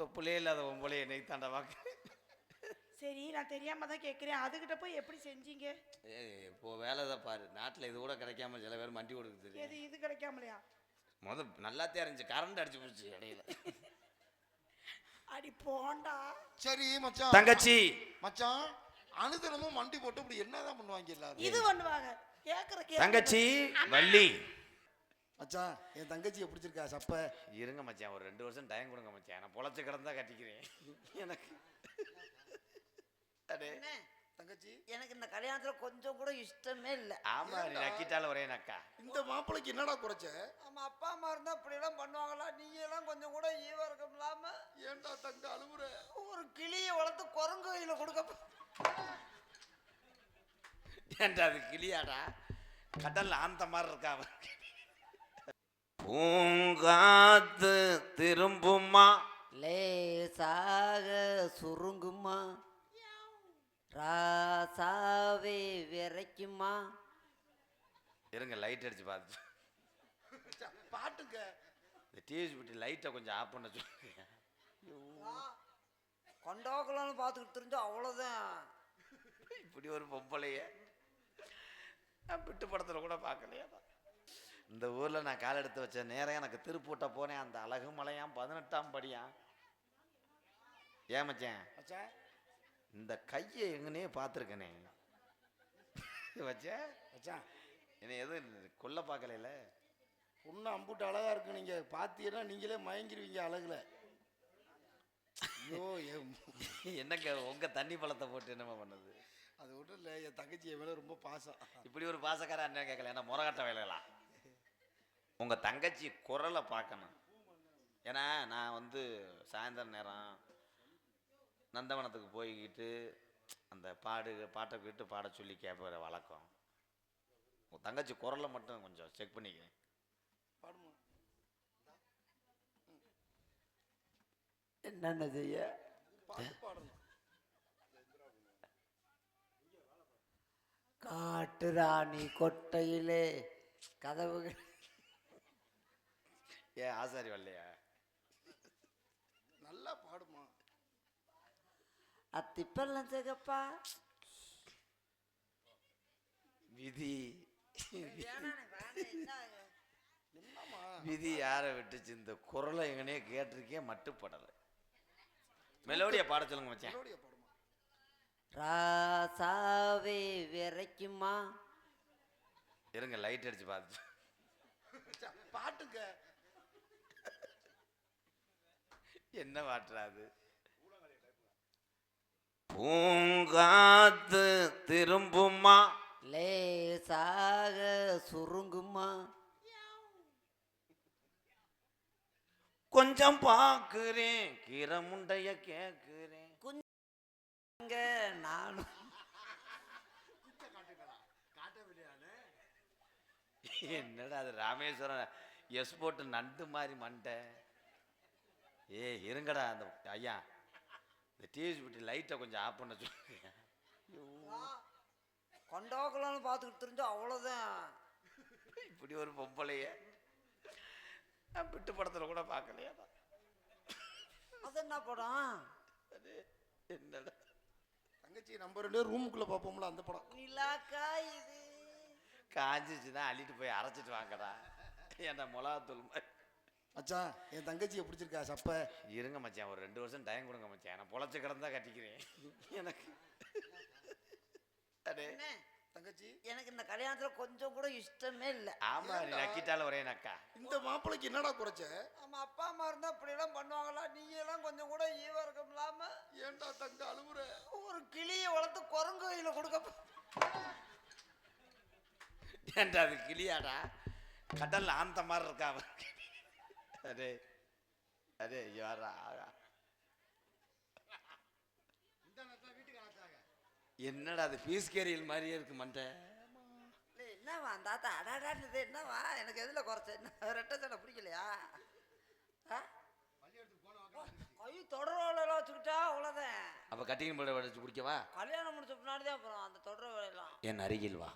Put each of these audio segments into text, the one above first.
தொப்புலே இல்லாத ஒம்பளே என்னை தாண்டா வாக்கு. சரி நான் தெரியாம தான் கேட்குறேன் அதுகிட்ட போய் எப்படி செஞ்சீங்க? இப்போ வேலை தான் பாரு. நாட்டில் இது கூட கிடைக்காம சில பேர் மண்டி கொடுக்குது எது இது கிடைக்காமலையா? முத நல்லாத்தே இருந்துச்சு கரண்ட் அடிச்சு போச்சு இடையில. அடி போண்டா. சரி மச்சான். தங்கச்சி. மச்சான் அனுதினமும் மண்டி போட்டு இப்படி என்னதான் பண்ணுவாங்க எல்லாரும்? இது பண்ணுவாங்க. கேட்குற கே தங்கச்சி வள்ளி. மச்சான் என் தங்கச்சியை பிடிச்சிருக்கா சப்ப? இருங்க மச்சான் ஒரு ரெண்டு வருஷம் டைம் கொடுங்க மச்சான். நான் பொழைச்சு கிடந்தா கட்டிக்கிறேன். எனக்கு அடே. தங்கச்சி. எனக்கு இந்த கல்யாணத்துல கொஞ்சம் கூட இஷ்டமே இல்லை. ஆமா நீ நக்கிட்டால ஒரே நக்கா. இந்த மாப்பிளைக்கு என்னடா குறைச்ச? நம்ம அப்பா அம்மா இருந்தா இப்படி எல்லாம் பண்ணுவாங்களா? நீங்க எல்லாம் கொஞ்சம் கூட ஈவரக்கம் இல்லாம. ஏன்டா தங்க அழுகுற ஒரு கிளியை வளர்த்து குரங்கு கையில கொடுக்க ஏன்டா அது கிளியாடா? கடல்ல ஆந்த மாதிரி இருக்கா அவன். பூங்காத்து திரும்புமா? லேசாக சுருங்குமா? ராசாவே விரைக்குமா? இருங்க லைட் அடிச்சு பார்த்து பாட்டுங்க. இந்த டிவி பிடி லைட்டை கொஞ்சம் ஆஃப் பண்ண சொல்லுங்க. கொண்டோக்கலாம்னு பார்த்துக்கிட்டு தெரிஞ்சா அவ்வளோதான் இப்படி ஒரு பொம்பளைய விட்டு படத்தில் கூட பார்க்கலையா இந்த ஊரில் நான் கால் எடுத்து வச்ச நேரம் எனக்கு திருப்பூட்ட போனேன் அந்த அழகு மலையாம் பதினெட்டாம் படியாம் ஏன் மச்சான்? மச்சான். இந்த கையை எங்கனே பார்த்துருக்கனே. வச்சேன் மச்சான். என்னை எதுவும் கொல்ல பார்க்கல பொண்ணு அம்புட்டு அழகா இருக்கு நீங்க பாத்தீங்கன்னா நீங்களே மயங்கிருவீங்க அழகுல. ஐயோ என் என்னங்க உங்க தண்ணி பழத்தை போட்டு என்னமா பண்ணுது? அது ஒன்றும் இல்லை என் தங்கச்சி என் மேல ரொம்ப பாசம். இப்படி ஒரு பாசக்கார அண்ணன் கேட்கல என்ன முறகட்ட வேலைகளா உங்கள் தங்கச்சி குரலை பார்க்கணும். ஏன்னா நான் வந்து சாயந்தரம் நேரம் நந்தவனத்துக்கு போய்கிட்டு அந்த பாடு பாட்டை கேட்டு பாட சொல்லி கேட்பற வழக்கம். உங்கள் தங்கச்சி குரலை மட்டும் கொஞ்சம் செக் பண்ணிக்கிறேன். என்னென்ன செய்ய? காட்டு ராணி கொட்டையிலே கதவுகள் ஏன் ஆசாரி வரலையா? நல்லா பாடுமா. அத்திப்பெல்லாம் சிகப்பா. விதி. என்னம்மா? விதி யாரை விட்டுச்சு? இந்த குரலை எங்கனே கேட்டிருக்கே மட்டுப்படலை. மெலோடியை பாட சொல்லுங்க மச்சான். ராசாவே விரைக்குமா? இருங்க லைட் அடிச்சு பார்த்து பாட்டுங்க. என்ன மாற்றாது பூங்காத்து திரும்புமா? லேசாக சுருங்குமா? கொஞ்சம் பார்க்கிறேன் கீரை முண்டைய கேட்கிறேன் இங்க நானும் என்னடா அது ராமேஸ்வரம்? எஸ் போட்டு நண்டு மாதிரி மண்டை. ஏ இருங்கடா அந்த ஐயா. இந்த டிவி பிடி லைட்டை கொஞ்சம் ஆஃப் பண்ண சொல்லுங்க. கொண்டோக்கலாம்னு பார்த்துக்கிட்டு தெரிஞ்சா அவ்வளோதான் இப்படி ஒரு பொம்பளைய நான் விட்டு படத்தில் கூட பார்க்கலையா அது என்ன படம்? அது என்னடா? தங்கச்சி நம்ம ரெண்டு ரூமுக்குள்ள பார்ப்போம்ல அந்த படம். நிலாக்கா இது? காஞ்சிச்சுன்னா அள்ளிட்டு போய் அரைச்சிட்டு வாங்கடா. என்ன மிளகாத்தூள் மாதிரி? மச்சான் என் தங்கச்சியை பிடிச்சிருக்கா சப்ப? இருங்க மச்சான் ஒரு ரெண்டு வருஷம் டைம் கொடுங்க மச்சான். நான் பொழைச்சு கிடந்தா கட்டிக்கிறேன். எனக்கு. அடே. தங்கச்சி. எனக்கு இந்த கல்யாணத்துல கொஞ்சம் கூட இஷ்டமே இல்லை. ஆமா நீ நக்கிட்டால ஒரே நக்கா. இந்த மாப்பிளைக்கு என்னடா குறைச்ச? நம்ம அப்பா அம்மா இருந்தா இப்படி எல்லாம் பண்ணுவாங்களா? நீங்க எல்லாம் கொஞ்சம் கூட ஈவரக்கம் இல்லாம. ஏன்டா தங்க அழுகுற ஒரு கிளியை வளர்த்து குரங்கு கையில கொடுக்க ஏன்டா அது கிளியாடா? கடல்ல ஆந்த மாதிரி இருக்கா அவன் அடே அடே யாரா என்னடா அது பீஸ் கேரியல் மாதிரியே இருக்கு மண்டை. என்னவா தாத்தா அடாடான்னு என்னவா? எனக்கு எதுல குறைச்ச? என்ன ரெட்டை சடை பிடிக்கலையா? கை தொடர் வேலையெல்லாம் வச்சுக்கிட்டா அவ்வளோதான் அப்ப கட்டிங் போட வச்சு பிடிக்கவா? கல்யாணம் முடிச்ச பின்னாடி தான் அப்புறம் அந்த தொடர் வேலையெல்லாம். என் அருகில் வா.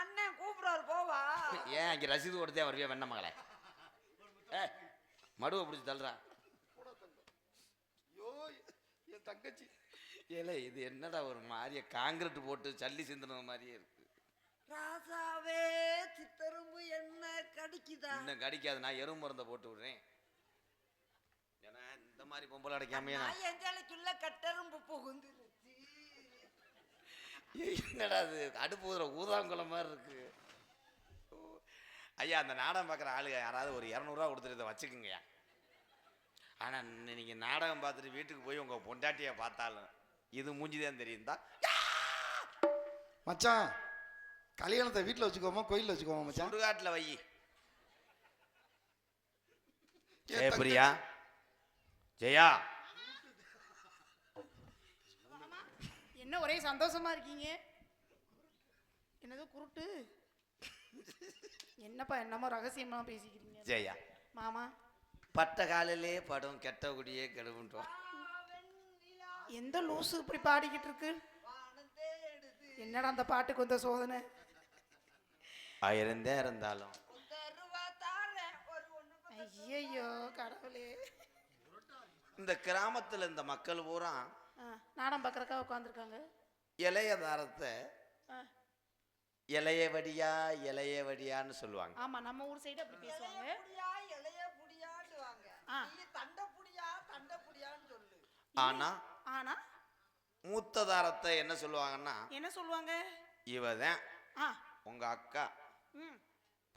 அண்ணன் கூப்பிடாரு போவா. ஏன் அங்கே ரசீது கொடுத்தே வருவியா வெண்ண மகளே? ஏ மடுவை பிடிச்சி தள்ளுறா. தங்கச்சி. ஏலே இது என்னடா ஒரு மாதிரியே காங்கிரட் போட்டு சல்லி சிந்தின மாதிரியே இருக்கு. ராசாவே சித்தரும்பு என்ன கடிக்குதா? இன்னும் கடிக்காது நான் எறும்பு மருந்தை போட்டு விடுறேன். ஏன்னா இந்த மாதிரி பொம்பளை நான் எஞ்சாலைக்குள்ள கட்டரும்பு ஏய், என்னடா அது அடுப்பு ஊதுற ஊதாங்குளம் மாதிரி இருக்கு. ஐயா அந்த நாடகம் பார்க்குற ஆளுங்க யாராவது ஒரு இரநூறுவா கொடுத்துட்டு இதை வச்சுக்குங்கய்யா. ஆனால் நீங்கள் நாடகம் பார்த்துட்டு வீட்டுக்கு போய் உங்கள் பொண்டாட்டியை பார்த்தாலும் இது மூஞ்சிதான் தெரியும். தான் மச்சான் கல்யாணத்தை வீட்டில் வச்சுக்கோமா கோயிலில் வச்சுக்கோமா மச்சான்? சுடுகாட்டில் வை. தங்கச்சி? பிரியா. ஜெயா. என்ன ஒரே சந்தோஷமா இருக்கீங்க? என்னது குருட்டு? என்னப்பா என்னமோ ரகசியமா பேசிக்கிறீங்க? ஜெயா. மாமா பட்ட காலிலே படும் கெட்ட குடியே கெடுவுன்றோம். எந்த லூசு இப்படி பாடிக்கிட்டு இருக்கு என்னடா அந்த பாட்டுக்கு வந்த சோதனை? ஆயிரம் தான் இருந்தாலும். ஐயையோ கடவுளே. இந்த கிராமத்தில் இந்த மக்கள் பூரா ஆ, நாடகம் பார்க்கறக்கா உட்காந்துருக்காங்க இளைய தாரத்தை இளைய வடியா இளைய வடியான்னு சொல்லுவாங்க. ஆமா நம்ம ஊர் சைடு அப்படி பேசுவாங்க புடியா இளைய புடியாண்டுவாங்க ஆ. நீ தண்ட புடியா தண்ட புடியான்னு சொல்லு ஆனா ஆனா மூத்த தாரத்தை என்ன சொல்லுவாங்கன்னா என்ன சொல்லுவாங்க? இவதான் ஆ. உங்க அக்கா.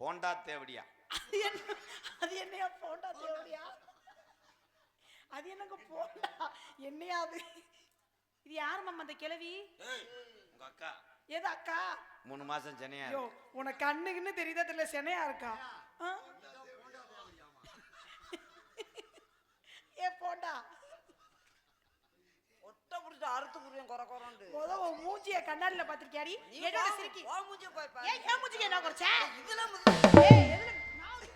போண்டா தேவடியா அது என்ன அது என்னையா போண்டா தேவடியா அது என்னங்க போண்டா? என்னையா அது? இது யார் மாமா அந்த கிழவி? உங்க அக்கா. எது அக்கா? மூணு மாசம் சென்னையா உனக்கு கண்ணுக்குன்னு தெரியுதா தெரியல சென்னையா இருக்கா ஆ? ஏ போண்டா ஒட்ட புடிச்சு அறுத்து புரியும் குறை குறண்டு முத உன் மூஞ்சிய கண்ணாடில பாத்திருக்கியாடி என்னோட சிரிக்கி. வா மூஞ்சி போய் பாரு. ஏன் ஏன் மூஞ்சிக்கு என்ன குறைச்ச? இதுல முதல்ல ஏய் எதுல நான்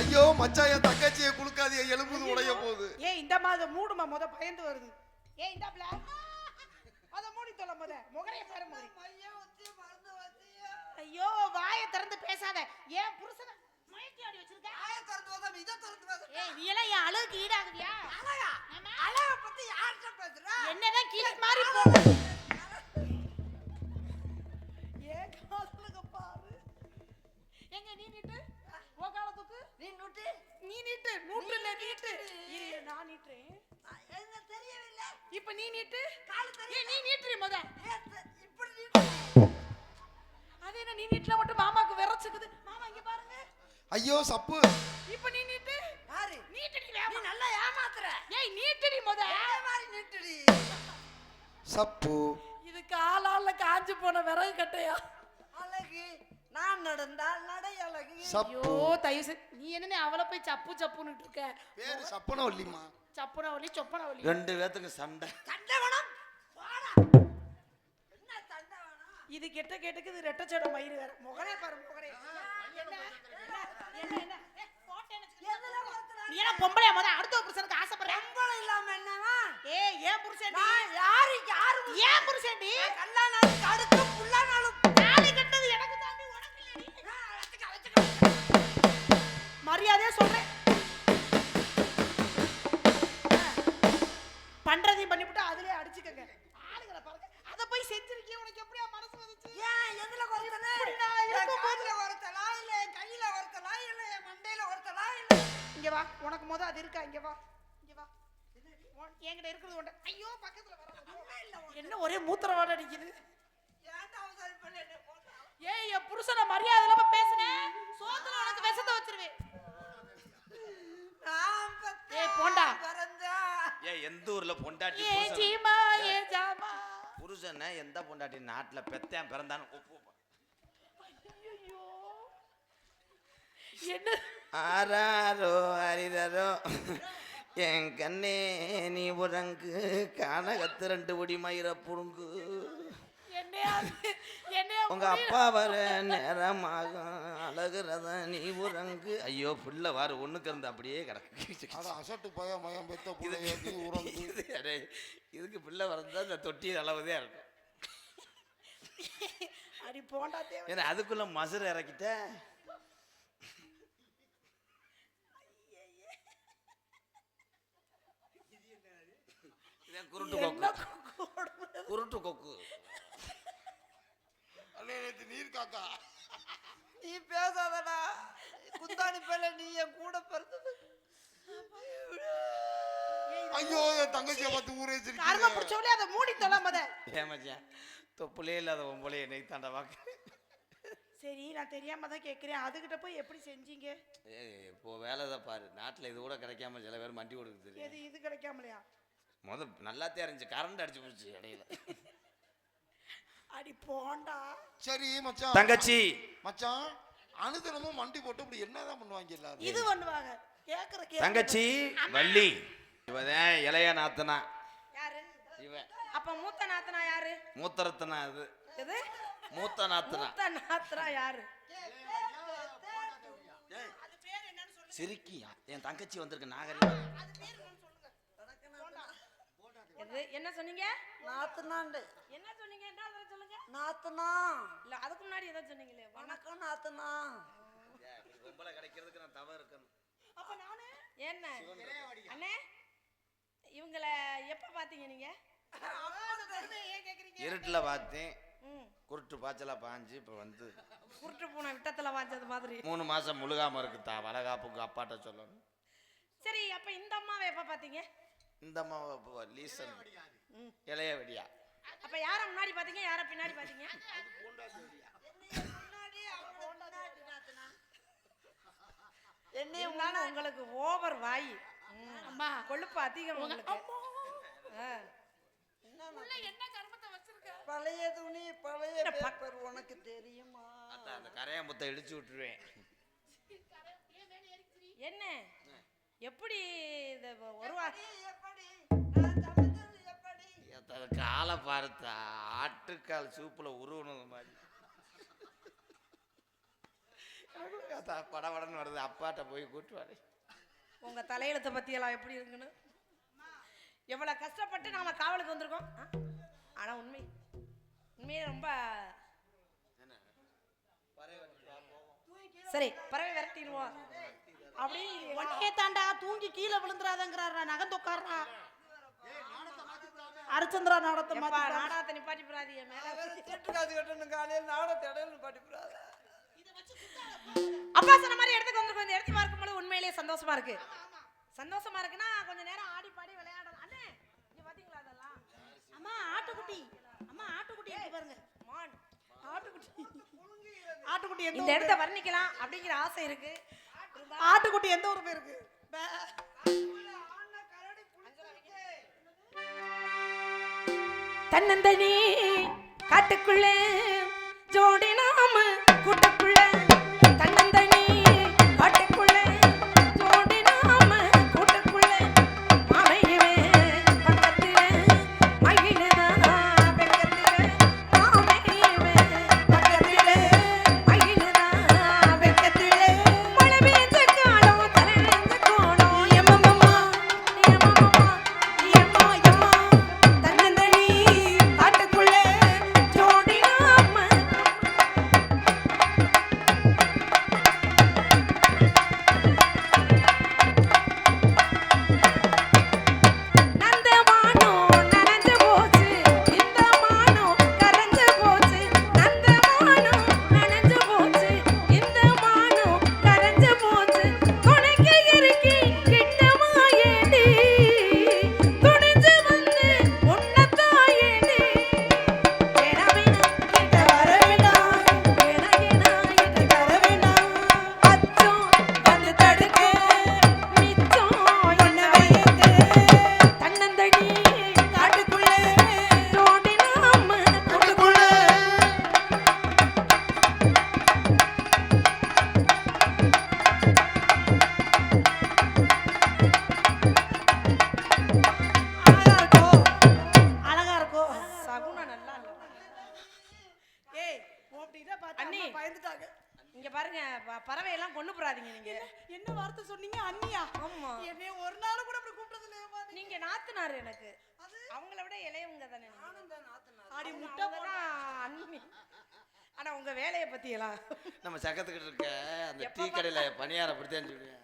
ஐயோ மச்சான் என் தங்கச்சியை குளுக்காதிய எலும்புது உடைய போகுது ஏய் இந்த மாதம் மூடுமா முத பயந்து வருது. ஏய் இந்த பிளா அத மூடி தொலை முத. முகரைய பாரு முகரை ஐயோ வாயை திறந்து பேசாத. ஏன் புருஷனை மயக்கி ஆடி வச்சிருக்க ஆய திறந்து வந்தா இதை வந்தா ஏய் நீ எல்லாம் என் அழகுக்கு ஈடாகுவியா அழகா? ஆமா. அழகா பத்தி யார்கிட்ட பேசுற? என்னதான் கீழே மாறி ஏன் காலுங்க பாரு. எங்க நீ நீட்டு? ஓ காலத்துக்கு நீ நுட்டி? நீ நீட்டு. நூற்று இல்ல நீட்டு. இரு, இரு, நான் நீட்டுறேன். என்ன தெரியவில்லை. இப்ப நீ நீட்டு? காலு ஏய் நீ நீட்டுறி முத. தெரியல இப்படி நீட்டு. அது என்ன நீ நீட்டுல மட்டும் மாமாக்கு விரைச்சுக்குது? மாமா இங்க பாருங்க. ஐயோ சப்பு. இப்ப நீ நீட்டு. யாரு? நீட்டுடி நீ வேமா நல்லா ஏமாத்துற. ஏய் நீட்டுடி முத. மாதிரி நீட்டுடி. சப்பு. இது காலால காஞ்சு போன விறகு கட்டையா? அழகு. நான் நடந்தால் நடை அழகு. ஐயோ தயவு நீ என்ன அவளை போய் சப்பு சப்புன்னு இருக்க? பேரு சப்பன வள்ளிமா சப்புன வலி சொப்பன வலி ரெண்டு பேத்துக்கு சண்டை. தண்டவனம்? போடா என்ன தண்டவனம் இது கெட்ட கேட்டுக்கு இது ரெட்ட சட மயிறு வேற. முகரே பாரு முகரே என்ன என்ன என்ன ஏ, போட்டேன்னு வச்சுக்கோ. எதுல ஒருத்தர் நீ என்ன பொம்பளையா முத அடுத்த புருஷனுக்கு ஆசைப்படுறேன் சம்பளம் இல்லாம என்னவா ஏய் ஏன் புருஷன் நான் யாருக்கு யாரு? ஏன் புருஷன் நீ கல்லானாலும் கடுக்கு புல்லானாலும் தாலி கட்டது எனக்கு தாண்டி உனக்கு வச்சுக்க மரியாதையா சொல்றேன். பண்றதையும் பண்ணிவிட்டு அதுலயே அடிச்சுக்கங்க. ஆளுங்களை பாருங்க. அத போய் செஞ்சிருக்கீங்க உனக்கு எப்படியா மனசு வந்துச்சு? ஏன் எதுல இல்ல என் கையில ஒருத்தலா இல்ல என் மண்டையில ஒருத்தலா இல்ல இங்க வா. உனக்கு முத அது இருக்கா? இங்க வா. இங்க வா. உன்- என்கிட்ட இருக்கிறது ஒன்று ஐயோ பக்கத்துல என்ன ஒரே மூத்திர வாட அடிக்குது ஏய் என் புருஷனை மரியாதை இல்லாம பேசுனேன் சோத்துல உனக்கு விஷத்தை வச்சிருவேன். ஏய், போண்டா. பிறந்தா. ஏ எந்த ஊர்ல பொண்டாட்டி ஏ ஜீமா ஏ ஜாமா. புருஷனை எந்த பொண்டாட்டி நாட்டுல பெத்தேன் பிறந்தான்னு ஒப்பு. ஐயோ என்ன ஆராரோ அரிரரோ என் கண்ணே நீ உறங்கு. கானகத்து ரெண்டு ஒடி மயிர புடுங்கு. என்னையா அது- என்னையா உங்க. அப்பா வர நேரமாகும் அழகுறத நீ உறங்கு. ஐயோ புள்ள வாரு ஒண்ணுக்கு இருந்து அப்படியே கிடக்கு. இதுக்கு பிள்ளை வரதா இந்த தொட்டி அளவுதே இருக்கும். அதுக்குள்ள மசுரை இறக்கிட்ட. இதான் குருட்டு என்ன கொக்கு. குருட்டு கொக்கு. அண்ணே நேத்து நீர் காக்கா. நீ பேசாதடா. குந்தாணி பேல நீ என் கூட பிறந்தது. ஐயோ என் தங்கச்சியை பார்த்து ஊரே கரும சிரிக்குது பிடிச்சவளே அதை மூடி தொல்லாமத ஏமாச்சான் தொப்புலே இல்லாத ஒம்பளைய நெய் தாண்டா வாக்கு சரி நான் தெரியாம தான் கேட்கிறேன் அதுகிட்ட போய் எப்படி செஞ்சீங்க? ஏய், இப்போ வேலை தான் பாரு. நாட்டில் இது கூட கிடைக்காம சில பேர் மண்டி கொடுக்குது எது இது கிடைக்காமலையா? முத நல்லாத்தே இருந்துச்சு கரண்ட் அடிச்சு போச்சு இடையில அடி போண்டா சரி மச்சான் தங்கச்சி மச்சான் அனுதினமும் மண்டி போட்டு இப்படி என்னதான் பண்ணுவாங்க எல்லாரும் இது பண்ணுவாங்க கேக்குற கேக்குற தங்கச்சி வள்ளி இவதான் இளைய நாத்தனா யாரு இவன் அப்ப மூத்த நாத்தனா யாரு மூத்தரத்தனா இது எது மூத்த நாத்தனா மூத்த நாத்தனா யாரு சிரிக்கியா என் தங்கச்சி வந்திருக்கு நாகரிகம் எது என்ன சொன்னீங்க? நாத்துனாண்டு. என்ன சொன்னீங்க? என்ன தடவை சொல்லுங்க? நாத்துனா. இல்ல அதுக்கு முன்னாடி ஏதோ சொன்னீங்களே வணக்கம். நாத்துனா. பொம்பளை கிடைக்கிறதுக்கு நான் தவறு இருக்கணும். அப்ப நானு? என்ன? அண்ணே இவங்கள எப்ப பாத்தீங்க நீங்க? இருட்டில் பார்த்தேன். ம். குருட்டு பாய்ச்சலா பாஞ்சு இப்போ வந்து குருட்டு பூனை விட்டத்துல வாஞ்சது மாதிரி. மூணு மாசம் முழுகாம இருக்குதா? வளகாப்புக்கு அப்பாட்ட சொல்லணும். சரி அப்ப இந்த அம்மாவை எப்ப பாத்தீங்க இந்த அம்மா லீசன். இளைய வெடியா. அப்ப யார முன்னாடி பாத்தீங்க யார பின்னாடி பாத்தீங்க என்னைய உங்களுக்கு ஓவர் வாய். அம்மா. கொழுப்பு அதிகம் உங்களுக்கு. பழைய துணி பழைய பேப்பர் உனக்கு தெரியுமா? அந்த கரையா முத்தை இடிச்சு விட்டுருவேன். என்ன? எப்படி இந்த ஒரு வா- காலை பார்த்தா ஆட்டுக்கால் சூப்புல உருவனது மாதிரி. படபடன்னு வருது. அப்பாட்ட போய் கூட்டுவாரு உங்க தலையெழுத்தை பத்தி எல்லாம் எப்படி இருக்குன்னு? எவ்வளவு கஷ்டப்பட்டு நாம காவலுக்கு வந்திருக்கோம். ஆ? ஆனா உண்மை. உண்மையே ரொம்ப சரி பறவை விரட்டிடுவோம். அப்படி ஒன்னே தாண்டா தூங்கி கீழே விழுந்துறாதங்கிறாரா நகர்ந்து உட்கார்றா அரிச்சந்திரா நாடத்தை மாத்தி நாடகத்தை நிப்பாட்டி போறாதீங்க மேல திட்டு காசு கட்டணும் காலையில் நாடத்தை இடையில படிப்புறாத அப்பா சொன்ன மாதிரி இடத்துக்கு வந்திருக்கோம் இந்த இடத்துக்கு பார்க்கும்போது உண்மையிலேயே சந்தோஷமா இருக்கு. சந்தோஷமா இருக்குன்னா கொஞ்ச நேரம் ஆடி பாடி விளையாடலாம். அண்ணே இங்க பாத்தீங்களா அதெல்லாம்? அம்மா ஆட்டுக்குட்டி. அம்மா ஆட்டுக்குட்டி இருக்கு பாருங்க. மான். ஆட்டுக்குட்டி. ஆட்டுக்குட்டி இந்த இடத்த வர்ணிக்கலாம் அப்படிங்கிற ஆசை இருக்கு. ஆட்டுக்குட்டி எந்த ஊர் போயிருக்கு? தன்னந்தனி காட்டுக்குள்ள ஜோடி நாம கூட்டுக்குள்ள. நாத்துனாரு எனக்கு. அவங்கள விட இளையவங்க தானே. ஆடி முட்டை அண்ணி. ஆனா உங்க வேலையை பத்தியெல்லாம் நம்ம சக்கத்துக்கிட்டு இருக்க அந்த டீ கடையில் பணியாரம் அப்படித்தான் சொல்லுவேன்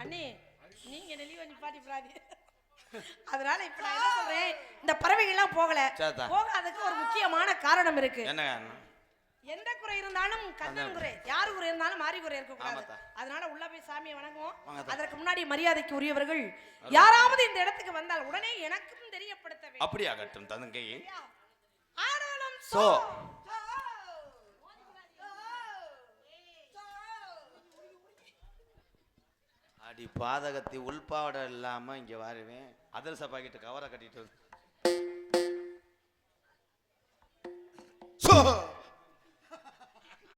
அண்ணே நீங்க நெளிவ நிப்பாட்டி பிராதி அதனால இப்ப நான் என்ன சொல்றேன் இந்த பறவைகள்லாம் போகல. போகாததுக்கு ஒரு முக்கியமான காரணம் இருக்கு. என்ன காரணம்? எந்த குறை இருந்தாலும் கந்தன் குறை. யாரு குறை இருந்தாலும் மாறி குறை இருக்க கூடாது அதனால உள்ள போய் சாமியை வணங்குவோம். அதற்கு முன்னாடி மரியாதைக்கு உரியவர்கள் யாராவது இந்த இடத்துக்கு வந்தால் உடனே எனக்கும் தெரியப்படுத்த அப்படியே ஆகட்டும் தங்கை. ஆனாலும் சோ. அடி பாதகத்தை உள்பாவடை இல்லாம இங்க வருவேன். அதிரச பாக்கெட்டு கவரை கட்டிட்டு சோ.